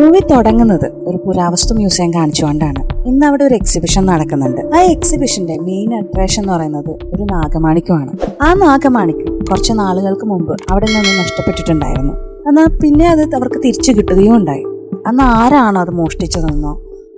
Movie തുടങ്ങുന്നത് ഒരു പുരാവസ്തു മ്യൂസിയം കാണിച്ചുകൊണ്ടാണ്. ഇന്ന് അവിടെ ഒരു എക്സിബിഷൻ നടക്കുന്നുണ്ട്. ആ എക്സിബിഷന്റെ മെയിൻ അട്രാക്ഷൻ എന്ന് പറയുന്നത് ഒരു നാഗമാണിക്യമാണ് ആ നാഗമാണിക്ക് കുറച്ച് നാളുകൾക്ക് മുമ്പ് അവിടെ നിന്ന് നഷ്ടപ്പെട്ടിട്ടുണ്ടായിരുന്നു. എന്നാൽ പിന്നെ അത് അവർക്ക് തിരിച്ചു കിട്ടുകയും ഉണ്ടായി. അന്ന് ആരാണോ അത് മോഷ്ടിച്ചതെന്നോ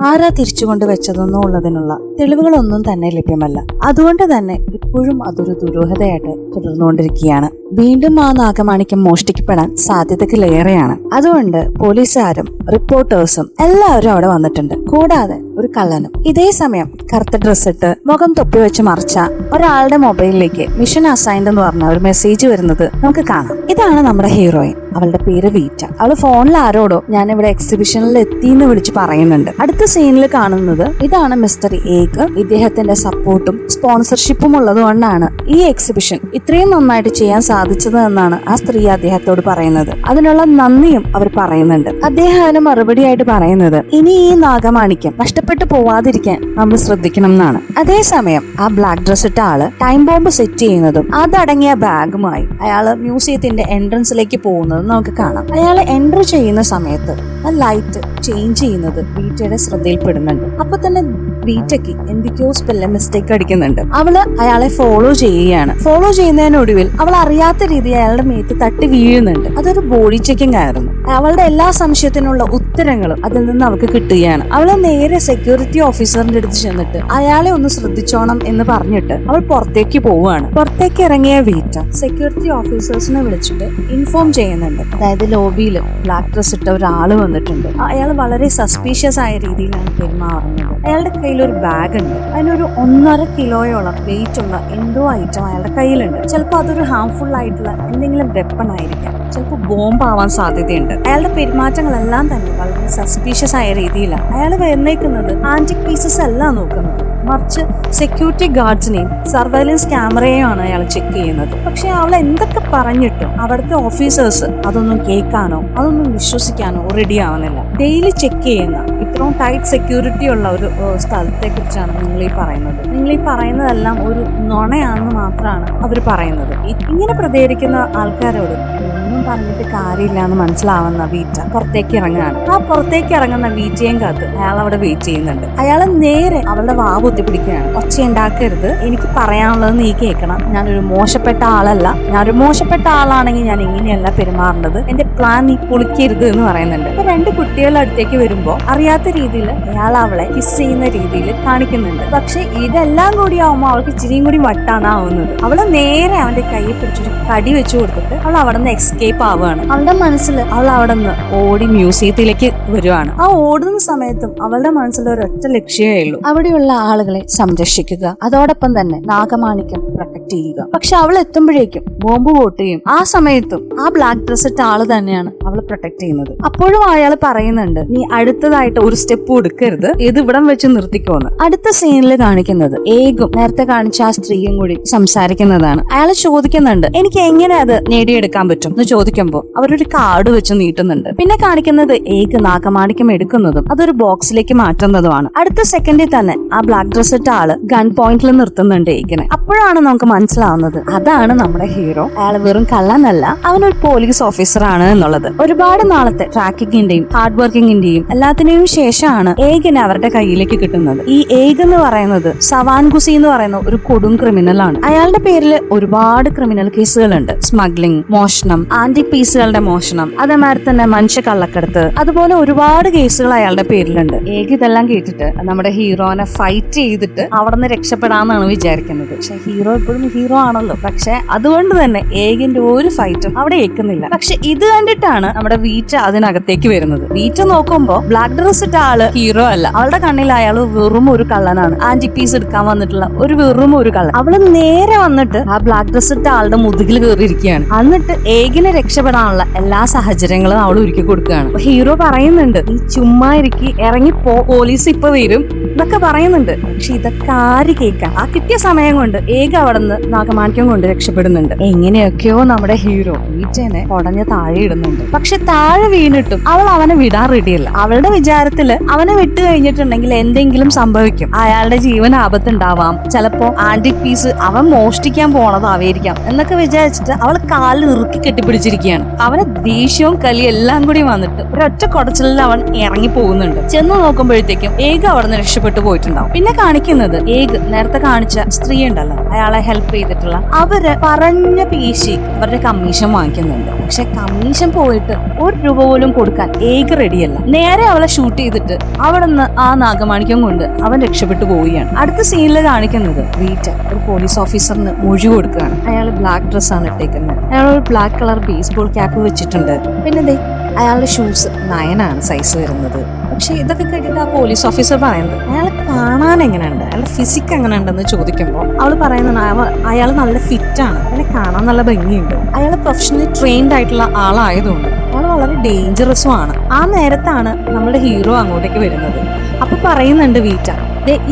ആരാ തിരിച്ചു കൊണ്ടുവച്ചതെന്നോ ഉള്ളതിനുള്ള തെളിവുകളൊന്നും തന്നെ ലഭ്യമല്ല. അതുകൊണ്ട് തന്നെ ഇപ്പോഴും അതൊരു ദുരൂഹതയായിട്ട് തുടർന്നുകൊണ്ടിരിക്കുകയാണ്. വീണ്ടും ആ നാഗമാണിക്യം മോഷ്ടിക്കപ്പെടാൻ സാധ്യതകളേറെയാണ് അതുകൊണ്ട് പോലീസുകാരും റിപ്പോർട്ടേഴ്സും എല്ലാവരും അവിടെ വന്നിട്ടുണ്ട്. കൂടാതെ ഒരു കള്ളനും. ഇതേ സമയം കറുത്ത ഡ്രസ് ഇട്ട് മുഖം തൊപ്പി വെച്ച് മറിച്ച ഒരാളുടെ മൊബൈലിലേക്ക് മിഷൻ അസൈൻഡ് എന്ന് പറഞ്ഞ ഒരു മെസ്സേജ് വരുന്നത് നമുക്ക് കാണാം. ഇതാണ് നമ്മുടെ ഹീറോയിൻ. അവളുടെ പേര് വീറ്റ. അവൾ ഫോണിൽ ആരോടോ ഞാൻ ഇവിടെ എക്സിബിഷനിൽ എത്തി എന്ന് വിളിച്ച് പറയുന്നുണ്ട്. അടുത്ത സീനിൽ കാണുന്നത് ഇതാണ് മിസ്റ്റർ ഏക്ക് ഇദ്ദേഹത്തിന്റെ സപ്പോർട്ടും സ്പോൺസർഷിപ്പും ഉള്ളതുകൊണ്ടാണ് ഈ എക്സിബിഷൻ ഇത്രയും നന്നായിട്ട് ചെയ്യാൻ സാധിച്ചത് എന്നാണ് ആ സ്ത്രീ അദ്ദേഹത്തോട് പറയുന്നത്. അതിനുള്ള നന്ദിയും അവർ പറയുന്നുണ്ട്. അദ്ദേഹം അതിന് മറുപടിയായിട്ട് പറയുന്നത് ഇനി ഈ നാഗമാണിക്യം നഷ്ടപ്പെട്ടു പോവാതിരിക്കാൻ നമ്മൾ ശ്രദ്ധിക്കണം എന്നാണ്. അതേസമയം ആ ബ്ലാക്ക് ഡ്രസ് ഇട്ട ആൾ ടൈം ബോംബ് സെറ്റ് ചെയ്യുന്നതും അതടങ്ങിയ ബാഗുമായി അയാൾ മ്യൂസിയത്തിന്റെ എൻട്രൻസിലേക്ക് പോകുന്നതും നമുക്ക് കാണാം. അയാൾ എന്റർ ചെയ്യുന്ന സമയത്ത് ആ ലൈറ്റ് ചേഞ്ച് ചെയ്യുന്നത് വീറ്റയുടെ ശ്രദ്ധയിൽപ്പെടുന്നുണ്ട്. അപ്പൊ തന്നെ വീറ്റയ്ക്ക് എന്തൊക്കെയോ സ്പെല്ല മിസ്റ്റേക്ക് അടിക്കുന്നുണ്ട്. അവൾ അയാളെ ഫോളോ ചെയ്യുകയാണ്. ഫോളോ ചെയ്യുന്നതിനൊടുവിൽ അവൾ അറിയാത്ത രീതിയിൽ അയാളുടെ മേത്ത് തട്ടി വീഴുന്നുണ്ട്. അതൊരു ബോഡി ചെക്കിംഗ് ആയിരുന്നു. അവളുടെ എല്ലാ സംശയത്തിനുള്ള ഉത്തരങ്ങളും അതിൽ നിന്ന് അവൾക്ക് കിട്ടുകയാണ്. അവൾ നേരെ സെക്യൂരിറ്റി ഓഫീസറിന്റെ അടുത്ത് ചെന്നിട്ട് അയാളെ ഒന്ന് ശ്രദ്ധിച്ചോണം എന്ന് പറഞ്ഞിട്ട് അവൾ പുറത്തേക്ക് പോവുകയാണ്. പുറത്തേക്ക് ഇറങ്ങിയ വീറ്റ സെക്യൂരിറ്റി ഓഫീസേഴ്സിനെ വിളിച്ചിട്ട് ഇൻഫോം ചെയ്യുന്നുണ്ട്. അതായത് ലോബിയിൽ ബ്ലാക്ക് ഡ്രസ് ഇട്ട ഒരാൾ വന്നിട്ടുണ്ട്. അയാൾ വളരെ സസ്പീഷ്യസ് ആയ രീതിയിലാണ് പെരുമാറുന്നത്. അയാളുടെ കയ്യിൽ ഒരു ബാഗ് ഉണ്ട് അതിനൊരു ഒന്നര കിലോയോളം വെയിറ്റ് ഉള്ള എന്തോ ഐറ്റം അയാളുടെ കയ്യിലുണ്ട്. ചിലപ്പോൾ അതൊരു ഹാംഫുൾ ആയിട്ടുള്ള എന്തെങ്കിലും വെപ്പൺ ആയിരിക്കാം. ചിലപ്പോൾ ബോംബ് ആവാൻ സാധ്യതയുണ്ട്. അയാളുടെ പെരുമാറ്റങ്ങളെല്ലാം തന്നെ വളരെ സസ്പീഷ്യസ് ആയ രീതിയിലാണ്. അയാൾ വന്നേക്കുന്നത് ആന്റിക് പീസസ് അല്ല നോക്കുന്നത്. മറിച്ച് സെക്യൂരിറ്റി ഗാർഡ്സിനെയും സർവൈലൻസ് ക്യാമറയെയുമാണ് അയാൾ ചെക്ക് ചെയ്യുന്നത്. പക്ഷെ അവൾ എന്തൊക്കെ പറഞ്ഞിട്ടും അവിടുത്തെ ഓഫീസേഴ്സ് അതൊന്നും കേൾക്കാനോ അതൊന്നും വിശ്വസിക്കാനോ റെഡി ആവുന്നില്ല. ഡെയിലി ചെക്ക് ചെയ്യുന്ന ഇത്രയും ടൈറ്റ് സെക്യൂരിറ്റി ഉള്ള ഒരു സ്ഥലത്തെ കുറിച്ചാണ് നിങ്ങൾ ഈ പറയുന്നത്. നിങ്ങൾ ഈ പറയുന്നതെല്ലാം ഒരു നുണയാണെന്ന് മാത്രമാണ് അവർ പറയുന്നത്. ഇങ്ങനെ പ്രതികരിക്കുന്ന ആൾക്കാരോട് പറഞ്ഞിട്ട് കാര്യമില്ല എന്ന് മനസ്സിലാവുന്ന വീറ്റ പുറത്തേക്ക് ഇറങ്ങുകയാണ്. ആ പുറത്തേക്ക് ഇറങ്ങുന്ന വീറ്റയും കാത്ത് അയാൾ അവിടെ വെയിറ്റ് ചെയ്യുന്നുണ്ട്. അയാൾ നേരെ അവളുടെ വാ പൊത്തിപ്പിടിക്കുകയാണ് ഒച്ച ഉണ്ടാക്കരുത് എനിക്ക് പറയാനുള്ളത് നീ കേൾക്കണം. ഞാനൊരു മോശപ്പെട്ട ആളല്ല. ഞാനൊരു മോശപ്പെട്ട ആളാണെങ്കിൽ ഞാൻ ഇങ്ങനെയല്ല പെരുമാറേണ്ടത്. എന്റെ പ്ലാൻ നീ പൊളിക്കരുത് എന്ന് പറയുന്നുണ്ട്. അപ്പൊ രണ്ട് കുട്ടികളുടെ അടുത്തേക്ക് വരുമ്പോ അറിയാത്ത രീതിയിൽ അയാൾ അവളെ കിസ് ചെയ്യുന്ന രീതിയിൽ കാണിക്കുന്നുണ്ട്. പക്ഷെ ഇതെല്ലാം കൂടി ആവുമ്പോൾ അവൾക്ക് ഇച്ചിരിയും കൂടി വട്ടാണ് ആവുന്നത്. അവൾ നേരെ അവന്റെ കൈ പിടിച്ചൊരു കടി വെച്ചു കൊടുത്തിട്ട് അവൾ അവിടെ നിന്ന് എസ്കേപ്പ് ആവുകയാണ് അവളുടെ മനസ്സിൽ അവൾ അവിടെ നിന്ന് ഓടി മ്യൂസിയത്തിലേക്ക് വരുവാണ്. ആ ഓടുന്ന സമയത്തും അവളുടെ മനസ്സിൽ ഒരൊറ്റ ലക്ഷ്യമേ ഉള്ളൂ. അവിടെയുള്ള ആളുകളെ സംരക്ഷിക്കുക. അതോടൊപ്പം തന്നെ നാഗമാണിക്യം പ്രൊട്ടക്ട് ചെയ്യുക. പക്ഷെ അവൾ എത്തുമ്പോഴേക്കും ബോംബ് പൊട്ടുകയും ആ സമയത്തും ആ ബ്ലാക്ക് ഡ്രസ് ഇട്ട ആൾ തന്നെയാണ് അവളെ പ്രൊട്ടക്ട് ചെയ്യുന്നത്. അപ്പോഴും അയാൾ പറയുന്നുണ്ട് നീ അടുത്തതായിട്ട് ഒരു സ്റ്റെപ്പ് കൊടുക്കരുത് ഇത് ഇവിടം വെച്ച് നിർത്തിക്കോന്ന്. അടുത്ത സീനിൽ കാണിക്കുന്നത് ഏകും നേരത്തെ കാണിച്ച ആ സ്ത്രീയും കൂടി സംസാരിക്കുന്നതാണ്. അയാൾ ചോദിക്കുന്നുണ്ട് എനിക്ക് എങ്ങനെ അത് നേടിയെടുക്കാൻ പറ്റും? എന്ന് ചോദിക്കുമ്പോൾ അവരൊരു കാർഡ് വെച്ച് നീട്ടുന്നുണ്ട്. പിന്നെ കാണിക്കുന്നത് ഏക് നാഗമാണിക്യം എടുക്കുന്നതും അതൊരു ബോക്സിലേക്ക് മാറ്റുന്നതുമാണ്. അടുത്ത സെക്കൻഡിൽ തന്നെ ആ ബ്ലാക്ക് ഡ്രസ് ഇട്ട ആൾ ഗൺ പോയിന്റിൽ നിർത്തുന്നുണ്ട് ഏകിനെ. അപ്പോഴാണ് നമുക്ക് മനസ്സിലാവുന്നത് അതാണ് നമ്മുടെ ഹീറോ അയാൾ വെറും കള്ളനല്ല അവനൊരു പോലീസ് ഓഫീസറാണ് എന്നുള്ളത്. ഒരുപാട് നാളത്തെ ട്രാക്കിങ്ങിന്റെയും ഹാർഡ് വർക്കിങ്ങിന്റെയും എല്ലാത്തിനെയും ശേഷമാണ് ഏകിനെ അവരുടെ കയ്യിലേക്ക് കിട്ടുന്നത്. ഈ ഏഗ് എന്ന് പറയുന്നത് സവാൻ ഗുസി എന്ന് പറയുന്ന ഒരു കൊടും ക്രിമിനൽ ആണ്. അയാളുടെ പേരിൽ ഒരുപാട് ക്രിമിനൽ കേസുകളുണ്ട് സ്മഗ്ലിംഗ് മോഷണം ആന്റി പീസുകളുടെ മോഷണം. അതേമാതിരി തന്നെ മനുഷ്യ കള്ളക്കടത്ത് അതുപോലെ ഒരുപാട് കേസുകൾ അയാളുടെ പേരിലുണ്ട്. ഏക ഇതെല്ലാം കേട്ടിട്ട് നമ്മുടെ ഹീറോനെ ഫൈറ്റ് ചെയ്തിട്ട് അവിടെ നിന്ന് രക്ഷപ്പെടാന്നാണ് വിചാരിക്കുന്നത്. പക്ഷെ ഹീറോ എപ്പോഴും ഹീറോ ആണല്ലോ. പക്ഷെ അതുകൊണ്ട് തന്നെ ഏകിന്റെ ഒരു ഫൈറ്റും അവിടെ ഏക്കുന്നില്ല പക്ഷെ ഇത് കണ്ടിട്ടാണ് നമ്മുടെ വീറ്റ അതിനകത്തേക്ക് വരുന്നത്. വീറ്റ നോക്കുമ്പോ ബ്ലാക്ക് ഡ്രസ് ഇട്ട ആൾ ഹീറോ അല്ല. അവളുടെ കണ്ണിൽ അയാൾ വെറും ഒരു കള്ളനാണ്. ആന്റി പീസ് എടുക്കാൻ വന്നിട്ടുള്ള ഒരു വെറും ഒരു കള്ളൻ. അവൾ നേരെ വന്നിട്ട് ആ ബ്ലാക്ക് ഡ്രസ് ഇട്ട ആളുടെ മുതുകിൽ കയറിയിരിക്കുകയാണ് എന്നിട്ട് ഏകിനെ രക്ഷപ്പെടാനുള്ള എല്ലാ സാഹചര്യങ്ങളും അവൾ ഒരുക്കി കൊടുക്കുകയാണ്. ഹീറോ പറയുന്നുണ്ട് നീ ചുമ്മാ ഇരിക്കി ഇറങ്ങി പോ പോലീസ് ഇപ്പൊ വരും എന്നൊക്കെ പറയുന്നുണ്ട്. പക്ഷെ ഇതൊക്കെ ആര് കേൾക്കാം? ആ കിട്ടിയ സമയം കൊണ്ട് ഏക അവിടെ നിന്ന് നാഗമാണിക്യം കൊണ്ട് രക്ഷപ്പെടുന്നുണ്ട്. എങ്ങനെയൊക്കെയോ നമ്മുടെ ഹീറോ ഈച്ചനെ ഉടഞ്ഞ് താഴെ ഇടുന്നുണ്ട്. പക്ഷെ താഴെ വീണിട്ടും അവൾ അവനെ വിടാൻ റെഡിയല്ല അവളുടെ വിചാരത്തിൽ അവനെ വിട്ടു കഴിഞ്ഞിട്ടുണ്ടെങ്കിൽ എന്തെങ്കിലും സംഭവിക്കും. അയാളുടെ ജീവൻ ആപത്തുണ്ടാവാം. ചിലപ്പോ ആന്റിക് പീസ് അവൻ മോഷ്ടിക്കാൻ പോണതാവേരിക്കാം എന്നൊക്കെ വിചാരിച്ചിട്ട് അവൾ കാലിൽ ഇറുക്കി കെട്ടിപ്പിടിച്ചിരിക്കും. വെച്ചിരിക്കുകയാണ് അവനെ ദേഷ്യവും കലിയും എല്ലാം കൂടി വന്നിട്ട് ഒരൊറ്റ കുടച്ചിലിൽ അവൻ ഇറങ്ങി പോകുന്നുണ്ട്. ചെന്ന് നോക്കുമ്പോഴത്തേക്കും ഏക അവിടെ നിന്ന് രക്ഷപ്പെട്ടു പോയിട്ടുണ്ടാവും. പിന്നെ കാണിക്കുന്നത് ഏക് നേരത്തെ കാണിച്ച സ്ത്രീ ഉണ്ടല്ലോ അയാളെ ഹെൽപ്പ് ചെയ്തിട്ടുള്ള അവർ പറഞ്ഞ പേശി അവരുടെ കമ്മീഷൻ വാങ്ങിക്കുന്നുണ്ട്. പക്ഷെ കമ്മീഷൻ പോയിട്ട് ഒരു രൂപ പോലും കൊടുക്കാൻ ഏക് റെഡിയല്ല നേരെ അവളെ ഷൂട്ട് ചെയ്തിട്ട് അവിടെ നിന്ന് ആ നാഗമാണിക്യം കൊണ്ട് അവൻ രക്ഷപ്പെട്ടു പോവുകയാണ്. അടുത്ത സീനിൽ കാണിക്കുന്നത് വീറ്റ ഒരു പോലീസ് ഓഫീസറിന് മൊഴി കൊടുക്കുകയാണ്. അയാൾ ബ്ലാക്ക് ഡ്രസ്സാണ് ഇട്ടേക്കുന്നത്. അയാൾ ഒരു ബ്ലാക്ക് കളർ ബേസ്ബോൾ ക്യാപ്പ് വെച്ചിട്ടുണ്ട്. പിന്നെ അയാളുടെ ഷൂസ് നയനാണ് സൈസ് വരുന്നത്. പക്ഷെ ഇതൊക്കെ കേട്ടിട്ട് ആ പോലീസ് ഓഫീസർ പറയുന്നത് അയാൾ കാണാൻ എങ്ങനെയുണ്ട്? അയാളുടെ ഫിസിക് എങ്ങനെ ഉണ്ടെന്ന് ചോദിക്കുമ്പോൾ അവൾ പറയുന്നത് അയാൾ നല്ല ഫിറ്റ് ആണ്. അയാളെ കാണാൻ നല്ല ഭംഗിയുണ്ട്. അയാൾ പ്രൊഫഷണലി ട്രെയിൻഡ് ആയിട്ടുള്ള ആളായതുകൊണ്ട് അയാൾ വളരെ ഡേഞ്ചറസും ആണ്. ആ നേരത്താണ് നമ്മുടെ ഹീറോ അങ്ങോട്ടേക്ക് വരുന്നത്. അപ്പൊ പറയുന്നുണ്ട് വീറ്റ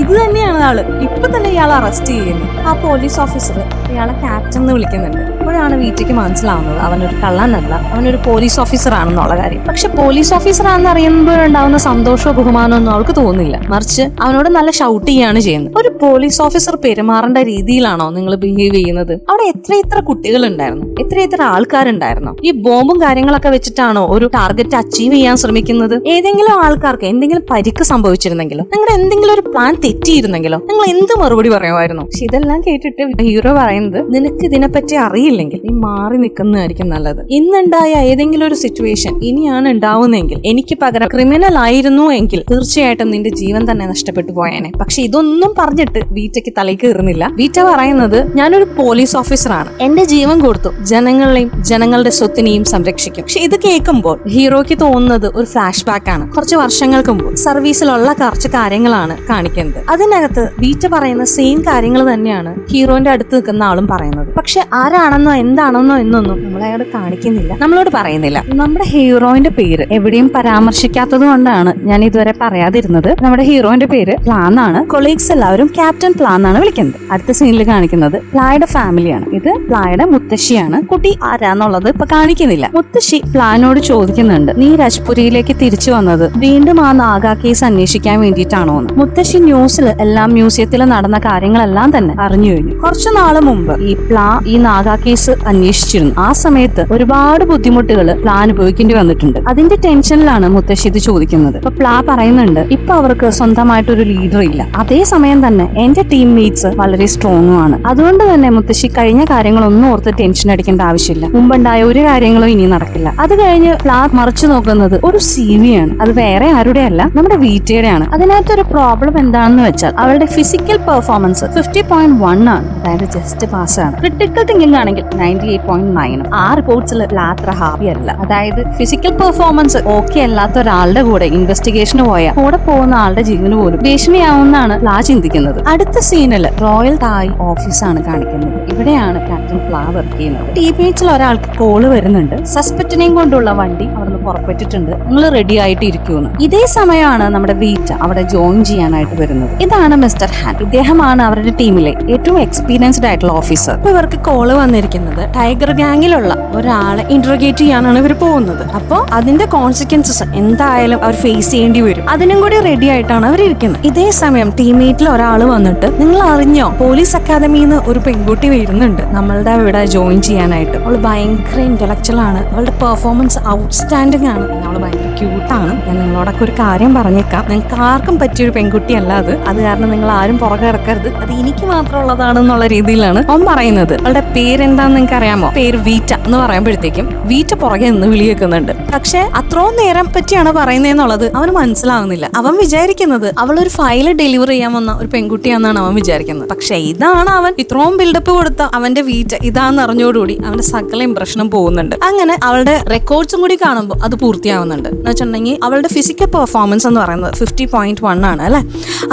ഇത് തന്നെയാണ് ആൾ. ഇപ്പൊ തന്നെ ഇയാൾ അറസ്റ്റ് ചെയ്യുന്നു. ആ പോലീസ് ഓഫീസർ ഇയാളെ ക്യാപ്റ്റൻ എന്ന് വിളിക്കുന്നുണ്ട്. അപ്പോഴാണ് വീട്ടിലേക്ക് മനസ്സിലാവുന്നത്. അവനൊരു കള്ളനല്ല. അവനൊരു പോലീസ് ഓഫീസർ ആണെന്നുള്ള കാര്യം. പക്ഷെ പോലീസ് ഓഫീസർ ആണെന്ന് അറിയുമ്പോഴുണ്ടാവുന്ന സന്തോഷമോ ബഹുമാനമോ ഒന്നും അവൾക്ക് തോന്നില്ല മറിച്ച് അവനോട് നല്ല ഷൗട്ട് ചെയ്യാണ് ചെയ്യുന്നത്. ഒരു പോലീസ് ഓഫീസർ പെരുമാറേണ്ട രീതിയിലാണോ നിങ്ങൾ ബിഹേവ് ചെയ്യുന്നത്? അവിടെ എത്ര എത്ര കുട്ടികൾ ഉണ്ടായിരുന്നു എത്ര എത്ര ആൾക്കാരുണ്ടായിരുന്നു? ഈ ബോംബും കാര്യങ്ങളൊക്കെ വെച്ചിട്ടാണോ ഒരു ടാർഗറ്റ് അച്ചീവ് ചെയ്യാൻ ശ്രമിക്കുന്നത്? ഏതെങ്കിലും ആൾക്കാർക്ക് എന്തെങ്കിലും പരിക്ക് സംഭവിച്ചിരുന്നെങ്കിലോ? നിങ്ങളുടെ എന്തെങ്കിലും ഒരു പ്ലാൻ തെറ്റിയിരുന്നെങ്കിലോ? നിങ്ങൾ എന്ത് മറുപടി പറയുമായിരുന്നു? ഇതെല്ലാം കേട്ടിട്ട് ഹീറോ പറയുന്നത് നിനക്ക് ഇതിനെപ്പറ്റി അറിയില്ലെങ്കിൽ നീ മാറി നിൽക്കുന്നതായിരിക്കും നല്ലത്. ഇന്നുണ്ടായ ഏതെങ്കിലും ഒരു സിറ്റുവേഷൻ ഇനിയാണ് ഉണ്ടാവുന്നതെങ്കിൽ എനിക്ക് പകരം ക്രിമിനൽ ആയിരുന്നു എങ്കിൽ തീർച്ചയായിട്ടും നിന്റെ ജീവൻ തന്നെ നഷ്ടപ്പെട്ടു പോയേനെ. പക്ഷെ ഇതൊന്നും പറഞ്ഞിട്ട് ബീറ്റയ്ക്ക് തലയ്ക്ക് കയറുന്നില്ല. ബീറ്റ പറയുന്നത് ഞാനൊരു പോലീസ് ഓഫീസറാണ് എന്റെ ജീവൻ കൊടുത്തു. ജനങ്ങളെയും ജനങ്ങളുടെ സ്വത്തിനെയും സംരക്ഷിക്കും. പക്ഷെ ഇത് കേൾക്കുമ്പോൾ ഹീറോയ്ക്ക് തോന്നുന്നത് ഒരു ഫ്ലാഷ് ബാക്ക് ആണ്. കുറച്ച് വർഷങ്ങൾക്ക് മുമ്പ് സർവീസിലുള്ള കുറച്ച് കാര്യങ്ങളാണ് കാണിക്കുന്നത്. അതിനകത്ത് ബീറ്റ പറയുന്ന സെയിം കാര്യങ്ങൾ തന്നെയാണ് ഹീറോന്റെ അടുത്ത് നിൽക്കുന്ന ആളും പറയുന്നത്. പക്ഷെ ആരാണെന്നോ എന്താണെന്നോ എന്നൊന്നും നമ്മളയാൾ കാണിക്കുന്നില്ല. നമ്മളോട് പറയുന്നില്ല. നമ്മുടെ ഹീറോയിന്റെ പേര് എവിടെയും പരാമർശിക്കാത്തത് കൊണ്ടാണ് ഞാൻ ഇതുവരെ പറയാതിരുന്നത്. നമ്മുടെ ഹീറോയിന്റെ പേര് പ്ലാൻ ആണ്. കൊളീഗ്സ് എല്ലാവരും ക്യാപ്റ്റൻ പ്ലാൻ എന്നാണ് വിളിക്കുന്നത്. അടുത്ത സീനിൽ കാണിക്കുന്നത് പ്ലായുടെ ഫാമിലിയാണ് ഇത് പ്ലായുടെ മുത്തശ്ശിയാണ്. കുട്ടി ആരാന്നുള്ളത് ഇപ്പൊ കാണിക്കുന്നില്ല. മുത്തശ്ശി പ്ലാനോട് ചോദിക്കുന്നുണ്ട്. നീ രാജ്പുരിയിലേക്ക് തിരിച്ചു വന്നത് വീണ്ടും ആ നാഗാ കേസ് അന്വേഷിക്കാൻ വേണ്ടിയിട്ടാണോ എന്ന്? മുത്തശ്ശി ന്യൂസിൽ എല്ലാം മ്യൂസിയത്തിൽ നടന്ന കാര്യങ്ങളെല്ലാം തന്നെ അറിഞ്ഞു കഴിഞ്ഞു. കുറച്ചു നാൾ മുമ്പ് ഈ പ്ലാ ഈ നാഗാ അന്വേഷിച്ചിരുന്നു. ആ സമയത്ത് ഒരുപാട് ബുദ്ധിമുട്ടുകൾ പ്ലാ അനുഭവിക്കേണ്ടി വന്നിട്ടുണ്ട്. അതിന്റെ ടെൻഷനിലാണ് മുത്തശ്ശി ഇത് ചോദിക്കുന്നത്. ഇപ്പൊ പ്ലാ പറയുന്നുണ്ട് ഇപ്പൊ അവർക്ക് സ്വന്തമായിട്ട് ഒരു ലീഡർ ഇല്ല. അതേ സമയം തന്നെ എന്റെ ടീം മേറ്റ്സ് വളരെ സ്ട്രോങ് ആണ് അതുകൊണ്ട് തന്നെ മുത്തശ്ശി കഴിഞ്ഞ കാര്യങ്ങളൊന്നും ഓർത്ത് ടെൻഷൻ അടിക്കേണ്ട ആവശ്യമില്ല. മുമ്പുണ്ടായ ഒരു കാര്യങ്ങളും ഇനി നടക്കില്ല. അത് കഴിഞ്ഞ് പ്ലാ മറിച്ചു നോക്കുന്നത് ഒരു സി ആണ്. അത് വേറെ ആരുടെ അല്ല നമ്മുടെ വീറ്റയുടെയാണ് അതിനകത്തൊരു പ്രോബ്ലം എന്താണെന്ന് വെച്ചാൽ അവളുടെ physical performance fifty point one ആണ്. അതായത് ജസ്റ്റ് പാസ് ആണ്. ക്രിട്ടിക്കൽ തിങ്കിങ് ആണെങ്കിൽ നയന്റി എയ്റ്റ് പോയിന്റ് നയൻ ആ റിപ്പോർട്ട്സിൽ ലാത്ര ഹാപ്പി അല്ല. അതായത് ഫിസിക്കൽ പെർഫോമൻസ് ഓക്കെ അല്ലാത്ത ഒരാളുടെ കൂടെ ഇൻവെസ്റ്റിഗേഷന് പോയ കൂടെ പോകുന്ന ആളുടെ ജീവന് പോലും ഭീഷണിയാവുമെന്നാണ് ലാ ചിന്തിക്കുന്നത്. അടുത്ത സീനിൽ റോയൽ തായ് ഓഫീസാണ് കാണിക്കുന്നത്. ഇവിടെയാണ് ക്യാപ്റ്റൻ പ്ലാ വർക്ക് ചെയ്യുന്നത്. ടീമേറ്റ്സിൽ ഒരാൾക്ക് കോൾ വരുന്നുണ്ട്. സസ്പെക്റ്റിനെയും കൊണ്ടുള്ള വണ്ടി അവിടുന്ന് പുറപ്പെട്ടിട്ടുണ്ട്. നിങ്ങൾ റെഡി ആയിട്ട് ഇരിക്കുമെന്ന് ഇതേ സമയമാണ് നമ്മുടെ വീറ്റ അവിടെ ജോയിൻ ചെയ്യാനായിട്ട് വരുന്നത്. ഇതാണ് മിസ്റ്റർ ഹാൻ. ഇദ്ദേഹമാണ് അവരുടെ ടീമിലെ ഏറ്റവും എക്സ്പീരിയൻസ്ഡ് ആയിട്ടുള്ള ഓഫീസർ ഇവർക്ക് കോൾ വന്നിരിക്കുന്നത് ടൈഗർ ഗാങ്ങിലുള്ള ഒരാളെ ഇന്റർഗേറ്റ് ചെയ്യാനാണ് ഇവർ പോകുന്നത്. അപ്പോൾ അതിന്റെ കോൺസിക്വൻസസ് എന്തായാലും അവർ ഫേസ് ചെയ്യേണ്ടി വരും. അതിനും കൂടി റെഡി ആയിട്ടാണ് അവർ ഇരിക്കുന്നത്. ഇതേ സമയം ടീംമേറ്റിൽ ഒരാൾ വന്നിട്ട് നിങ്ങൾ അറിഞ്ഞോ പോലീസ് അക്കാദമിയിൽ നിന്ന് ഒരു പെൺകുട്ടി വരുന്നുണ്ട്. നമ്മളുടെ ഇവിടെ ജോയിൻ ചെയ്യാനായിട്ട്. അവൾ ഭയങ്കര ഇന്റലക്ച്വൽ ആണ്. അവളുടെ പെർഫോമൻസ് ഔട്ട്സ്റ്റാൻഡിംഗ് ആണ്. അവൾ ഭയങ്കര ആണ്. ഞാൻ നിങ്ങളോടൊക്കെ ഒരു കാര്യം പറഞ്ഞേക്കാം. നിങ്ങൾക്ക് ആർക്കും പറ്റിയ പറ്റിയൊരു പെൺകുട്ടിയല്ല അത്. അത് കാരണം നിങ്ങൾ ആരും പുറകെ കിടക്കരുത് അത് എനിക്ക് മാത്രമുള്ളതാണെന്നുള്ള രീതിയിലാണ് അവൻ പറയുന്നത്. അവളുടെ പേരെന്താന്ന് നിങ്ങൾക്ക് അറിയാമോ പേര് വീറ്റ എന്ന് പറയുമ്പോഴത്തേക്കും വീറ്റ പുറകെ നിന്ന് വിളി കേൾക്കുന്നുണ്ട്. പക്ഷെ അത്രയും നേരം പറ്റിയാണ് പറയുന്നതെന്നുള്ളത് അവന് മനസ്സിലാവുന്നില്ല. അവൻ വിചാരിക്കുന്നത് അവൾ ഒരു ഫയൽ ഡെലിവർ ചെയ്യാൻ വന്ന ഒരു പെൺകുട്ടിയാണെന്നാണ് അവൻ വിചാരിക്കുന്നത്. പക്ഷെ ഇതാണ് അവൻ. ഇത്രയും ബിൽഡപ്പ് കൊടുത്ത അവന്റെ വീറ്റ ഇതാന്ന് അറിഞ്ഞോടുകൂടി അവന്റെ സകല ഇംപ്രഷനും പോകുന്നുണ്ട്. അങ്ങനെ അവളുടെ റെക്കോർഡ്സും കൂടി കാണുമ്പോൾ അത് പൂർത്തിയാവുന്നുണ്ട്. എന്ന് വെച്ചിട്ടുണ്ടെങ്കിൽ അവളുടെ ഫിസിക്കൽ പെർഫോമൻസ് എന്ന് പറയുന്നത് ഫിഫ്റ്റി പോയിന്റ് വൺ ആണ് അല്ലെ?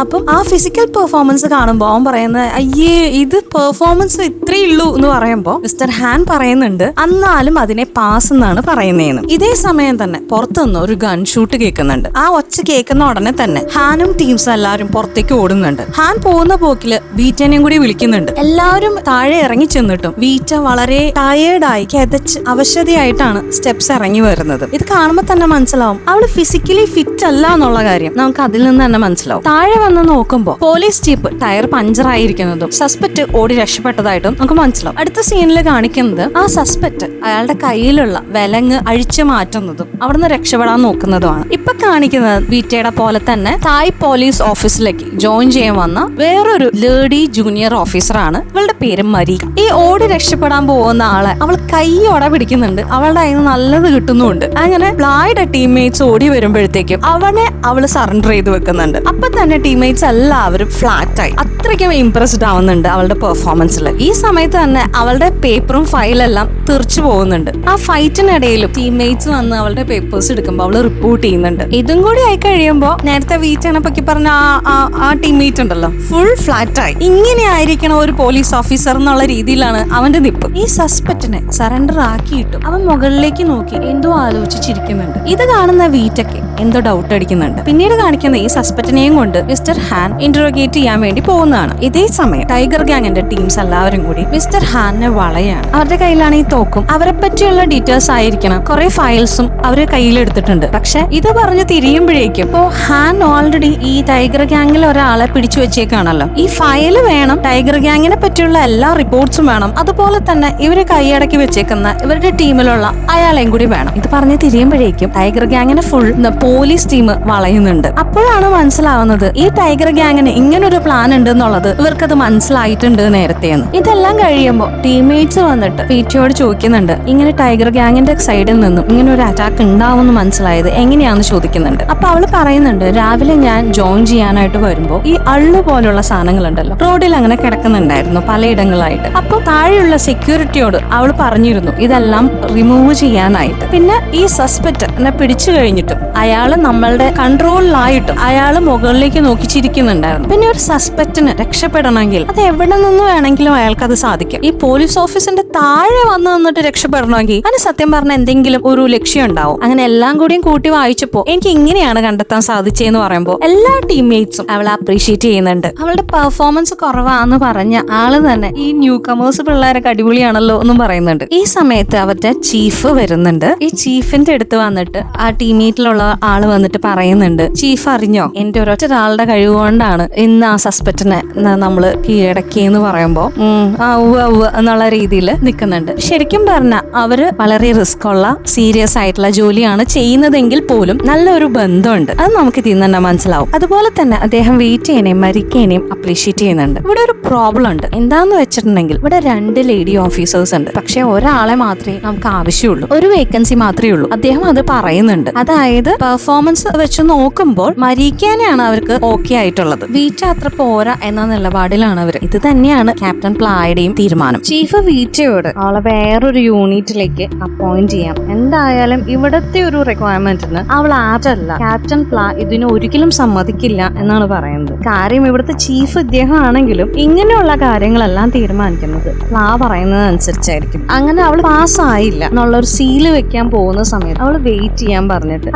അപ്പം ആ ഫിസിക്കൽ പെർഫോമൻസ് കാണുമ്പോൾ അവൻ പറയുന്നത് അയ്യേ ഇത് പെർഫോമൻസ് ഇത്രയേ ഉള്ളൂ എന്ന് പറയുമ്പോൾ മിസ്റ്റർ ഹാൻ പറയുന്നുണ്ട് അന്നാലും അതിനെ പാസ് എന്നാണ് പറയുന്നതെന്ന് ഇതേ സമയം തന്നെ പുറത്തുനിന്ന് ഒരു ഗൺ ഷൂട്ട് കേൾക്കുന്നുണ്ട്. ആ ഒച്ച കേൾക്കുന്ന ഉടനെ തന്നെ ഹാനും ടീംസും എല്ലാവരും പുറത്തേക്ക് ഓടുന്നുണ്ട്. ഹാൻ പോകുന്ന പോക്കിൽ വീറ്റനെയും കൂടി വിളിക്കുന്നുണ്ട്. എല്ലാവരും താഴെ ഇറങ്ങി ചെന്നിട്ടും വീറ്റ വളരെ ടയേർഡായി കെതച്ച് അവശതയായിട്ടാണ് സ്റ്റെപ്സ് ഇറങ്ങി വരുന്നത്. ഇത് കാണുമ്പോൾ തന്നെ മനസ്സിലാവും അവൾ ഫിസിക്കലി ഫിറ്റ് അല്ല എന്നുള്ള കാര്യം. നമുക്ക് അതിൽ നിന്ന് തന്നെ മനസ്സിലാവും. താഴെ വന്ന് നോക്കുമ്പോൾ പോലീസ് ജീപ്പ് ടയർ പഞ്ചർ ആയിരിക്കുന്നതും സസ്പെക്ട് ഓടി രക്ഷപ്പെട്ടതായിട്ടും നമുക്ക് മനസ്സിലാവും. അടുത്ത സീൻ സീനിൽ കാണിക്കുന്നത് ആ സസ്പെക്ട് അയാളുടെ കയ്യിലുള്ള വിലങ്ങ് അഴിച്ചു മാറ്റുന്നതും അവിടുന്ന് രക്ഷപ്പെടാൻ നോക്കുന്നതുമാണ്. ഇപ്പൊ കാണിക്കുന്നത് വീറ്റയുടെ പോലെ തന്നെ തായ് പോലീസ് ഓഫീസിലേക്ക് ജോയിൻ ചെയ്യാൻ വന്ന വേറൊരു ലേഡി ജൂനിയർ ഓഫീസറാണ് ഇവളുടെ പേര് മരി ഈ ഓടി രക്ഷപ്പെടാൻ പോകുന്ന ആളെ അവൾ കൈയോടെ പിടിക്കുന്നുണ്ട്. അവളുടെ കയ്യിൽ നിന്ന് നല്ലത് കിട്ടുന്നുണ്ട് അങ്ങനെ ബ്ലായുടെ ടീംമേറ്റ്സ് ഓടി വരുമ്പോഴത്തേക്കും അവനെ അവൾ സറണ്ടർ ചെയ്ത് വെക്കുന്നുണ്ട്. അപ്പൊ തന്നെ ടീംമേറ്റ്സ് എല്ലാവരും ഫ്ലാറ്റ് ആയി. അത്രയ്ക്കും ഇംപ്രസ്ഡ് ആവുന്നുണ്ട് അവളുടെ പെർഫോമൻസിൽ ഈ സമയത്ത് തന്നെ അവളുടെ പേപ്പറും ഫയലെല്ലാം തെറിച്ചു പോകുന്നുണ്ട്. ആ ഫൈറ്റിനിടയിലും ടീംമേറ്റ്സ് വന്ന് അവളുടെ പേപ്പേഴ്സ് എടുക്കുമ്പോൾ അവൾ റിപ്പോർട്ട് ചെയ്യുന്നുണ്ട്. ഇതും കൂടി ആയി കഴിയുമ്പോൾ നേരത്തെ വീറ്റണപ്പൊക്കെ പറഞ്ഞ ആ- ആ- ടീംമേറ്റ് ഉണ്ടല്ലോ ഫുൾ ഫ്ലാറ്റ് ആയി. ഇങ്ങനെ ആയിരിക്കണം ഒരു പോലീസ് ഓഫീസർ എന്നുള്ള രീതിയിലാണ് അവന്റെ നിപ്പ്. ഈ സസ്പെക്റ്റിനെ സറണ്ടർ ആക്കിയിട്ടും അവൻ മുകളിലേക്ക് നോക്കി എന്തോ ആലോചിച്ചിരിക്കുന്നുണ്ട്. ഇത് കാണുന്ന വീറ്റയ്ക്ക് എന്തോ ഡൗട്ട് അടിക്കുന്നുണ്ട്. പിന്നീട് കാണിക്കുന്ന ഈ സസ്പെക്റ്റിനെയും കൊണ്ട് മിസ്റ്റർ ഹാൻ ഇന്ററോഗേറ്റ് ചെയ്യാൻ വേണ്ടി പോകുന്നതാണ്. ഇതേ സമയം ടൈഗർ ഗ്യാങ്ങിന്റെ ടീംസ് എല്ലാവരും കൂടി മിസ്റ്റർ ഹാനെ വളയാണ്. അവരുടെ കയ്യിലാണ് ഈ തോക്കും. അവരെ പറ്റിയുള്ള ഡീറ്റെയിൽസ് ആയിരിക്കണം. കുറെ ഫയൽസും അവർ കയ്യിലെടുത്തിട്ടുണ്ട്. പക്ഷെ ഇത് പറഞ്ഞ് തിരിയുമ്പോഴേക്കും ഇപ്പോ ഹാൻ ഓൾറെഡി ഈ ടൈഗർ ഗ്യാങ്ങിൽ ഒരാളെ പിടിച്ചു വെച്ചേക്കാണല്ലോ. ഈ ഫയൽ വേണം. ടൈഗർ ഗ്യാങ്ങിനെ പറ്റിയുള്ള എല്ലാ റിപ്പോർട്ട്സും വേണം. അതുപോലെ തന്നെ ഇവർ കൈയടക്കി വെച്ചേക്കുന്ന ഇവരുടെ ടീമിലുള്ള അയാളെയും കൂടി വേണം. ഇത് പറഞ്ഞ് തിരിയുമ്പോഴേക്കും ടൈഗർ ഗ്യാങ്ങിനെ ഫുൾ പോലീസ് ടീം വളയുന്നുണ്ട്. അപ്പോഴാണ് മനസ്സിലാവുന്നത് ഈ ടൈഗർ ഗ്യാങ്ങിന് ഇങ്ങനൊരു പ്ലാൻ ഉണ്ട് എന്നുള്ളത് ഇവർക്കത് മനസ്സിലായിട്ടുണ്ട് നേരത്തെയെന്ന്. ഇതെല്ലാം കഴിയുമ്പോൾ ടീംമേറ്റ്സ് വന്നിട്ട് പീറ്റിയോട് ചോദിക്കുന്നുണ്ട് ഇങ്ങനെ ടൈഗർ ഗ്യാങ്ങിന്റെ സൈഡിൽ നിന്നും ഇങ്ങനെ ഒരു അറ്റാക്ക് ഉണ്ടാവുമെന്ന് മനസ്സിലായത് എങ്ങനെയാന്ന് ചോദിക്കുന്നുണ്ട്. അപ്പൊ അവൾ പറയുന്നുണ്ട് രാവിലെ ഞാൻ ജോയിൻ ചെയ്യാനായിട്ട് വരുമ്പോൾ ഈ അള്ളു പോലുള്ള സാധനങ്ങൾ ഉണ്ടല്ലോ റോഡിൽ അങ്ങനെ കിടക്കുന്നുണ്ടായിരുന്നു പലയിടങ്ങളായിട്ട്. അപ്പൊ താഴെയുള്ള സെക്യൂരിറ്റിയോട് അവൾ പറഞ്ഞിരുന്നു ഇതെല്ലാം റിമൂവ് ചെയ്യാനായിട്ട്. പിന്നെ ഈ സസ്പെക്ട് എന്നെ പിടിച്ചു കഴിഞ്ഞിട്ടും അയാൾ നമ്മളുടെ കൺട്രോളിലായിട്ടും അയാൾ മുകളിലേക്ക് നോക്കി ചിരിക്കുന്നുണ്ടായിരുന്നു പിന്നെ ഒരു സസ്പെക്റ്റിന് രക്ഷപ്പെടണമെങ്കിൽ അത് എവിടെ നിന്ന് വേണമെങ്കിലും അയാൾക്ക് അത് സാധിക്കും. ഈ പോലീസ് ഓഫീസിന്റെ താഴെ വന്ന് നിന്നിട്ട് രക്ഷപ്പെടണമെങ്കിൽ അതിന് സത്യം പറഞ്ഞ എന്തെങ്കിലും ഒരു ലക്ഷ്യം ഉണ്ടാവും. അങ്ങനെ എല്ലാം കൂടിയും കൂട്ടി വായിച്ചപ്പോ എനിക്ക് ഇങ്ങനെയാണ് കണ്ടെത്താൻ സാധിച്ചതെന്ന് പറയുമ്പോൾ എല്ലാ ടീംമേറ്റ്സും അവളെ അപ്രീഷിയേറ്റ് ചെയ്യുന്നുണ്ട്. അവളുടെ പെർഫോമൻസ് കുറവാന്ന് പറഞ്ഞ ആൾ തന്നെ ഈ ന്യൂ കമേഴ്സ് പിള്ളേരൊക്കെ അടിപൊളിയാണല്ലോ എന്നും പറയുന്നുണ്ട്. ഈ സമയത്ത് അവരുടെ ചീഫ് വരുന്നുണ്ട്. ഈ ചീഫിന്റെ അടുത്ത് വന്നിട്ട് ആ ടീമേറ്റിലുള്ള ആൾ വന്നിട്ട് പറയുന്നുണ്ട്. ചീഫ് അറിഞ്ഞോ? എന്റെ ഒരൊറ്റ ഒരാളുടെ കഴിവ് കൊണ്ടാണ് ഇന്ന് ആ സസ്പെക്റ്റിനെ നമ്മൾ കീഴടക്കിയെന്ന് പറയുമ്പോ ഔവ് ആ ഉവ്വ് ഉവ്വ് എന്നുള്ള രീതിയിൽ നിൽക്കുന്നുണ്ട് ശരിക്കും പറഞ്ഞ അവർ വളരെ റിസ്ക് ഉള്ള സീരിയസ് ആയിട്ടുള്ള ജോലിയാണ് ചെയ്യുന്നതെങ്കിൽ പോലും നല്ലൊരു ബന്ധമുണ്ട് അത് നമുക്ക് ഇതിൽ തന്നെ മനസ്സിലാവും. അതുപോലെ തന്നെ അദ്ദേഹം വെയിറ്റ് ചെയ്യണേയും മരിക്കേനേയും അപ്രീഷിയേറ്റ് ചെയ്യുന്നുണ്ട്. ഇവിടെ ഒരു പ്രോബ്ലം ഉണ്ട്. എന്താന്ന് വെച്ചിട്ടുണ്ടെങ്കിൽ ഇവിടെ രണ്ട് ലേഡി ഓഫീസേഴ്സ് ഉണ്ട്. പക്ഷെ ഒരാളെ മാത്രമേ നമുക്ക് ആവശ്യമുള്ളൂ. ഒരു വേക്കൻസി മാത്രമേ ഉള്ളൂ. അദ്ദേഹം അത് പറയുന്നുണ്ട്. അതായത് പെർഫോമൻസ് വെച്ച് നോക്കുമ്പോൾ മരിക്കാനാണ് അവർക്ക് ഓക്കെ ആയിട്ടുള്ളത്. വീറ്റ അത്ര പോരാ എന്ന നിലപാടിലാണ് അവർ ഇത് തന്നെയാണ് ക്യാപ്റ്റൻ പ്ലായുടെയും തീരുമാനം. ചീഫ് വീറ്റയോട് അവളെ വേറൊരു യൂണിറ്റിലേക്ക് അപ്പോയിന്റ് ചെയ്യാം. എന്തായാലും ഇവിടത്തെ ഒരു റിക്വയർമെന്റിന് അവൾ ആരല്ല ക്യാപ്റ്റൻ പ്ലാ ഇതിന് ഒരിക്കലും സമ്മതിക്കില്ല എന്നാണ് പറയുന്നത്. കാര്യം ഇവിടുത്തെ ചീഫ് ഇദ്ദേഹം ആണെങ്കിലും ഇങ്ങനെയുള്ള കാര്യങ്ങളെല്ലാം തീരുമാനിക്കുന്നത് പ്ലാ പറയുന്നതനുസരിച്ചായിരിക്കും. അങ്ങനെ അവൾ പാസ് ആയില്ല. എന്നുള്ള ഒരു സീൽ വെക്കാൻ പോകുന്ന സമയത്ത് അവൾ വെയിറ്റ് ചെയ്യാൻ പറഞ്ഞിട്ട്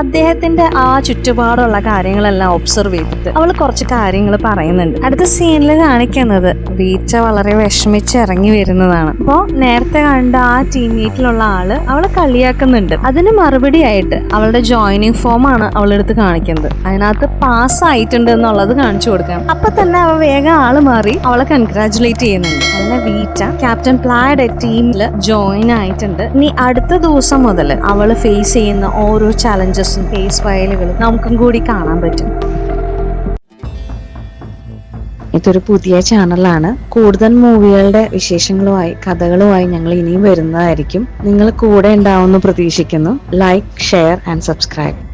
അദ്ദേഹത്തിന്റെ ആ ചുറ്റുപാടുള്ള കാര്യങ്ങളെല്ലാം ഒബ്സർവ് ചെയ്തിട്ട് അവൾ കുറച്ച് കാര്യങ്ങൾ പറയുന്നുണ്ട്. അടുത്ത സീനിൽ കാണിക്കുന്നത് വീച്ച വളരെ വിഷമിച്ച് ഇറങ്ങി വരുന്നതാണ്. അപ്പോ നേരത്തെ കണ്ട ആ ടീമേറ്റിലുള്ള ആൾ അവളെ കളിയാക്കുന്നുണ്ട്. അതിന് മറുപടി ആയിട്ട് അവളുടെ ജോയിനിങ് ഫോം ആണ് അവളെടുത്ത് കാണിക്കുന്നത്. അതിനകത്ത് പാസ് ആയിട്ടുണ്ട് എന്നുള്ളത് കാണിച്ചു കൊടുക്കാം അപ്പൊ തന്നെ അവ വേഗം ആൾ മാറി അവളെ കൺഗ്രാചുലേറ്റ് ചെയ്യുന്നുണ്ട്. അങ്ങനെ വീറ്റ ക്യാപ്റ്റൻ പ്ലായുടെ ടീമിൽ ജോയിൻ ആയിട്ടുണ്ട്. ഇനി അടുത്ത ദിവസം മുതൽ അവൾ ഫേസ് ചെയ്യുന്ന ഓരോ ചലഞ്ചസും ഫേസ് ഫയലുകളും നമുക്കും കൂടി കാണാൻ പറ്റും. ഇതൊരു പുതിയ ചാനലാണ് കൂടുതൽ മൂവികളുടെ വിശേഷങ്ങളുമായി കഥകളുമായി ഞങ്ങൾ ഇനിയും വരുന്നതായിരിക്കും. നിങ്ങൾ കൂടെ ഉണ്ടാവുമെന്ന് പ്രതീക്ഷിക്കുന്നു. Like share and subscribe